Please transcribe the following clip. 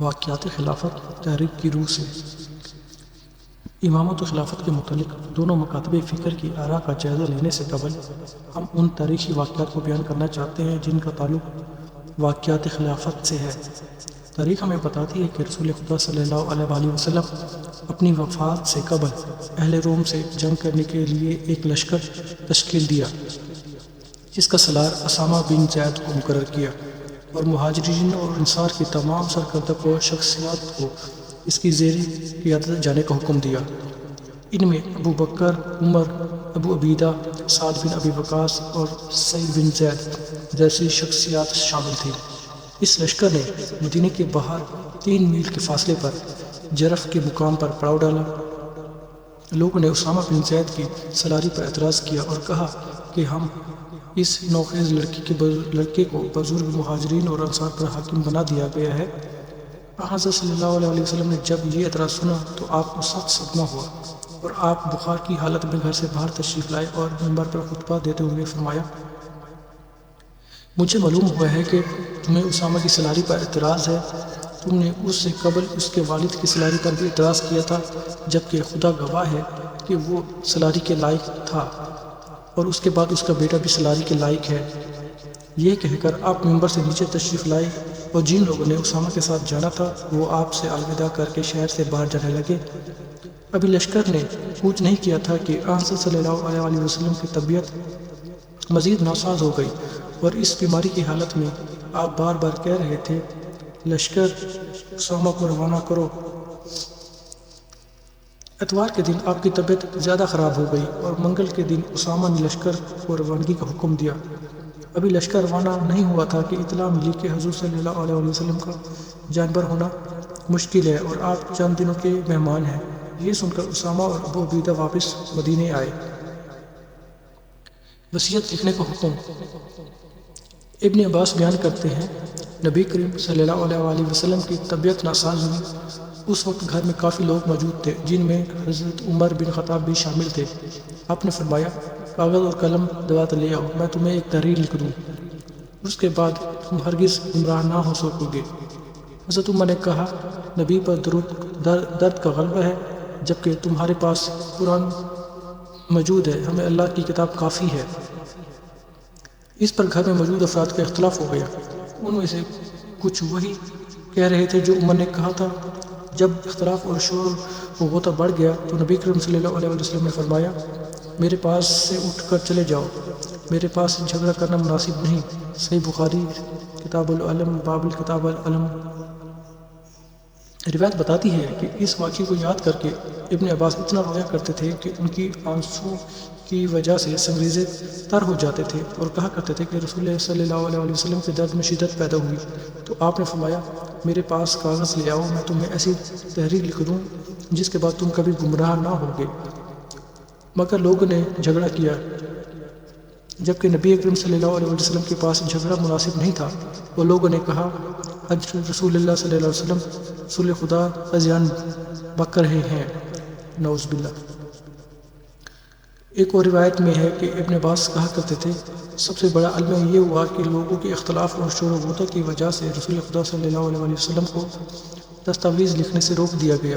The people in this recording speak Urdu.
واقعات خلافت، تحریک کی روح سے۔ امامت و خلافت کے متعلق دونوں مکاتب فکر کی آراء کا جائزہ لینے سے قبل ہم ان تاریخی واقعات کو بیان کرنا چاہتے ہیں جن کا تعلق واقعات خلافت سے ہے۔ تاریخ ہمیں بتاتی ہے کہ رسول خدا صلی اللہ علیہ وآلہ وسلم اپنی وفات سے قبل اہل روم سے جنگ کرنے کے لیے ایک لشکر تشکیل دیا، جس کا سلار اسامہ بن زید کو مقرر کیا۔ اور مہاجرین اور انصار کی تمام سرکردہ کو شخصیات کو اس کی زیر قیادت جانے کا حکم دیا۔ ان میں ابو بکر، عمر، ابو عبیدہ، سعد بن ابی وقاص اور سعید بن زید جیسی شخصیات شامل تھیں۔ اس لشکر نے مدینہ کے باہر تین میل کے فاصلے پر جرف کے مقام پر پڑاؤ ڈالا۔ لوگوں نے اسامہ بن زید کی سلاری پر اعتراض کیا اور کہا کہ ہم اس نوخیز لڑکی کے لڑکے کو بزرگ مہاجرین اور انصار پر حاکم بنا دیا گیا ہے۔ حضرت صلی اللہ علیہ وسلم نے جب یہ اعتراض سنا تو آپ کو سخت صدمہ ہوا اور آپ بخار کی حالت میں گھر سے باہر تشریف لائے اور ممبر پر خطبہ دیتے ہوئے فرمایا، مجھے معلوم ہوا ہے کہ تمہیں اسامہ کی سلاری پر اعتراض ہے۔ تم نے اس سے قبل اس کے والد کی سلاری پر بھی اعتراض کیا تھا، جبکہ خدا گواہ ہے کہ وہ سلاری کے لائق تھا۔ اور اس کے بعد اس کا بیٹا بھی سلاری کے لائق ہے۔ یہ کہہ کر آپ ممبر سے نیچے تشریف لائے اور جن لوگوں نے اسامہ کے ساتھ جانا تھا، وہ آپ سے الوداع کر کے شہر سے باہر جانے لگے۔ ابھی لشکر نے کچھ نہیں کیا تھا کہ آنسر صلی اللہ علیہ وسلم کی طبیعت مزید ناساز ہو گئی اور اس بیماری کی حالت میں آپ بار بار کہہ رہے تھے، لشکر، اسامہ کو روانہ کرو۔ اتوار کے دن آپ کی طبیعت زیادہ خراب ہو گئی اور منگل کے دن اسامہ نے لشکر کو روانگی کا حکم دیا۔ ابھی لشکر روانہ نہیں ہوا تھا کہ اطلاع ملی کہ حضور صلی اللہ علیہ وسلم کا جانور ہونا مشکل ہے اور آپ چند دنوں کے مہمان ہیں۔ یہ سن کر اسامہ اور ابو عبیدہ واپس مدینے آئے۔ وصیت لکھنے کا حکم۔ ابن عباس بیان کرتے ہیں، نبی کریم صلی اللہ علیہ وسلم کی طبیعت ناساز ہوئی۔ اس وقت گھر میں کافی لوگ موجود تھے، جن میں حضرت عمر بن خطاب بھی شامل تھے۔ آپ نے فرمایا، کاغذ اور قلم دوات لے آؤ، میں تمہیں ایک تحریر لکھ دوں۔ اس کے بعد تم ہرگز گمراہ نہ ہو سکو گے۔ حضرت عمر نے کہا، نبی پر درود درد کا غلبہ ہے، جبکہ تمہارے پاس قرآن موجود ہے، ہمیں اللہ کی کتاب کافی ہے۔ اس پر گھر میں موجود افراد کا اختلاف ہو گیا۔ ان میں سے کچھ وہی کہہ رہے تھے جو عمر نے کہا تھا۔ جب اختلاف اور شور و غوطہ بڑھ گیا تو نبی کرم صلی اللہ علیہ وسلم نے فرمایا، میرے پاس سے اٹھ کر چلے جاؤ۔ میرے پاس جھگڑا کرنا مناسب نہیں۔ صحیح بخاری کتاب العلم، باب الکتاب العلم۔ روایت بتاتی ہے کہ اس واقعے کو یاد کر کے ابن عباس اتنا رویا کرتے تھے کہ ان کی آنسو کی وجہ سے سنگریزے تر ہو جاتے تھے اور کہا کرتے تھے کہ رسول اللہ صلی اللہ علیہ وسلم کے درد میں شدت پیدا ہوئی۔ تو آپ نے فرمایا، میرے پاس کاغذ لے آؤ، میں تمہیں ایسی تحریر لکھ دوں جس کے بعد تم کبھی گمراہ نہ ہوگے۔ مگر لوگوں نے جھگڑا کیا، جبکہ نبی اکرم صلی اللہ علیہ وسلم کے پاس جھگڑا مناسب نہیں تھا۔ وہ لوگوں نے کہا رسول اللہ صلی اللہ علیہ وسلم، رسول خدا ازیان بک رہے ہیں۔ نوز باللہ۔ ایک اور روایت میں ہے کہ ابن عباس کہا کرتے تھے، سب سے بڑا علم یہ ہوا کہ لوگوں کے اختلاف اور شور و غوطہ کی وجہ سے رسول خدا صلی اللہ علیہ وسلم کو دستاویز لکھنے سے روک دیا گیا۔